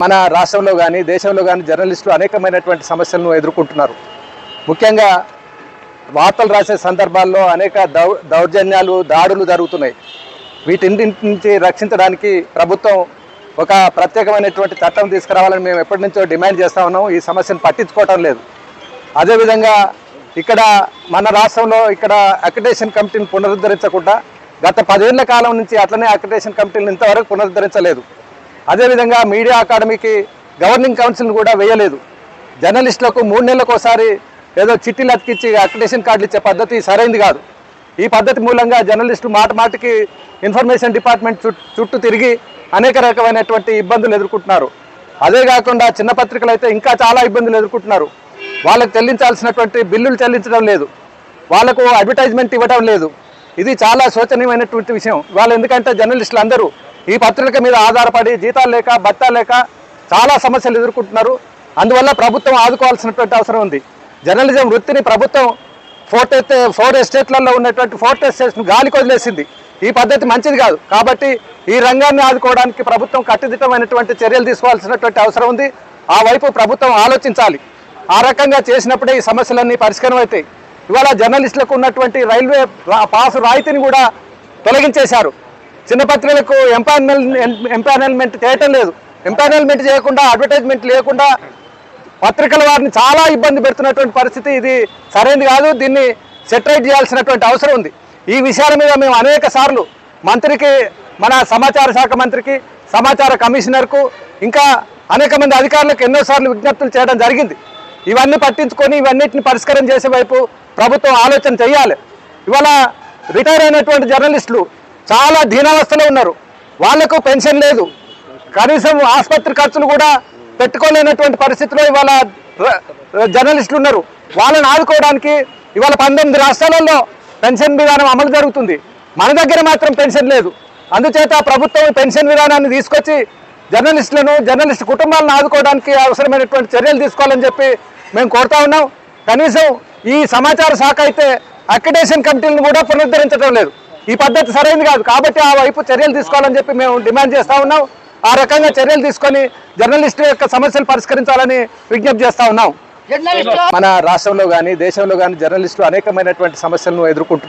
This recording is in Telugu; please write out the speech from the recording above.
మన రాష్ట్రంలో కానీ దేశంలో కానీ జర్నలిస్టులు అనేకమైనటువంటి సమస్యలను ఎదుర్కొంటున్నారు. ముఖ్యంగా వార్తలు రాసే సందర్భాల్లో అనేక దౌ దౌర్జన్యాలు దాడులు జరుగుతున్నాయి. వీటింటి నుంచి రక్షించడానికి ప్రభుత్వం ఒక ప్రత్యేకమైనటువంటి చట్టం తీసుకురావాలని మేము ఎప్పటి నుంచో డిమాండ్ చేస్తా ఉన్నాం. ఈ సమస్యను పట్టించుకోవటం లేదు. అదేవిధంగా ఇక్కడ మన రాష్ట్రంలో ఇక్కడ అక్రిడేషన్ కమిటీని పునరుద్ధరించకుండా గత పదేళ్ళ కాలం నుంచి అట్లనే అక్రిడేషన్ కమిటీని ఇంతవరకు పునరుద్ధరించలేదు. అదేవిధంగా మీడియా అకాడమీకి గవర్నింగ్ కౌన్సిల్ని కూడా వేయలేదు. జర్నలిస్టులకు మూడు నెలలకు ఒకసారి ఏదో చిట్టీలు అతికిచ్చి అక్రిడేషన్ కార్డులు ఇచ్చే పద్ధతి సరైంది కాదు. ఈ పద్ధతి మూలంగా జర్నలిస్టులు మాట మాటికి ఇన్ఫర్మేషన్ డిపార్ట్మెంట్ చుట్టూ తిరిగి అనేక రకమైనటువంటి ఇబ్బందులు ఎదుర్కొంటున్నారు. అదే కాకుండా చిన్న పత్రికలు అయితే ఇంకా చాలా ఇబ్బందులు ఎదుర్కొంటున్నారు. వాళ్ళకి చెల్లించాల్సినటువంటి బిల్లులు చెల్లించడం లేదు. వాళ్ళకు అడ్వర్టైజ్మెంట్ ఇవ్వడం లేదు. ఇది చాలా శోచనీయమైనటువంటి విషయం. వాళ్ళు ఎందుకంటే జర్నలిస్టులు అందరూ ఈ పత్రిక మీద ఆధారపడి జీతాలు లేక బత్తాలు లేక చాలా సమస్యలు ఎదుర్కొంటున్నారు. అందువల్ల ప్రభుత్వం ఆదుకోవాల్సినటువంటి అవసరం ఉంది. జర్నలిజం వృత్తిని ప్రభుత్వం ఫోర్ట్ ఫోర్ ఎస్టేట్లలో ఉన్నటువంటి ఫోర్ట్ ఎస్టేట్ను గాలికి వదిలేసింది. ఈ పద్ధతి మంచిది కాదు. కాబట్టి ఈ రంగాన్ని ఆదుకోవడానికి ప్రభుత్వం కట్టుదిట్టమైనటువంటి చర్యలు తీసుకోవాల్సినటువంటి అవసరం ఉంది. ఆ వైపు ప్రభుత్వం ఆలోచించాలి. ఆ రకంగా చేసినప్పుడే ఈ సమస్యలన్నీ పరిష్కారం అవుతాయి ఇవాళ జర్నలిస్టులకు ఉన్నటువంటి రైల్వే పాసు రాయితీని కూడా తొలగించేశారు. చిన్న పత్రికలకు ఎంపానల్ ఎంపానల్మెంట్ చేయటం లేదు. ఎంపానల్మెంట్ చేయకుండా అడ్వర్టైజ్మెంట్ లేకుండా పత్రికల వారిని చాలా ఇబ్బంది పెడుతున్నటువంటి పరిస్థితి ఇది సరైనది కాదు. దీన్ని సెటరైట్ చేయాల్సినటువంటి అవసరం ఉంది. ఈ విషయాల మీద మేము అనేక సార్లు మంత్రికి మన సమాచార శాఖ మంత్రికి సమాచార కమిషనర్కు ఇంకా అనేక మంది అధికారులకు ఎన్నోసార్లు విజ్ఞప్తులు చేయడం జరిగింది. ఇవన్నీ పట్టించుకొని ఇవన్నిటిని పరిష్కారం చేసే వైపు ప్రభుత్వం ఆలోచన చేయాలి. ఇవాళ రిటైర్ అయినటువంటి జర్నలిస్టులు చాలా దీనావస్థలో ఉన్నారు. వాళ్ళకు పెన్షన్ లేదు. కనీసం ఆసుపత్రి ఖర్చులు కూడా పెట్టుకోలేనటువంటి పరిస్థితిలో ఇవాళ జర్నలిస్టులు ఉన్నారు. వాళ్ళని ఆదుకోవడానికి ఇవాళ పంతొమ్మిది రాష్ట్రాలలో పెన్షన్ విధానం అమలు జరుగుతుంది. మన దగ్గర మాత్రం పెన్షన్ లేదు. అందుచేత ప్రభుత్వం పెన్షన్ విధానాన్ని తీసుకొచ్చి జర్నలిస్టులను జర్నలిస్ట్ కుటుంబాలను ఆదుకోవడానికి అవసరమైనటువంటి చర్యలు తీసుకోవాలని చెప్పి మేము కోరుతా ఉన్నాం. కనీసం ఈ సమాచార శాఖ అయితే అక్రిడేషన్ కమిటీలను కూడా పునరుద్ధరించడం లేదు. ఈ పద్ధతి సరైనది కాదు. కాబట్టి ఆ వైపు చర్యలు తీసుకోవాలని చెప్పి మేము డిమాండ్ చేస్తా ఉన్నాం. ఆ రకంగా చర్యలు తీసుకొని జర్నలిస్టు యొక్క సమస్యలు పరిష్కరించాలని విజ్ఞప్తి చేస్తా ఉన్నాం. మన రాష్ట్రంలో కానీ దేశంలో కానీ జర్నలిస్టులు అనేకమైనటువంటి సమస్యలను ఎదుర్కొంటున్నారు.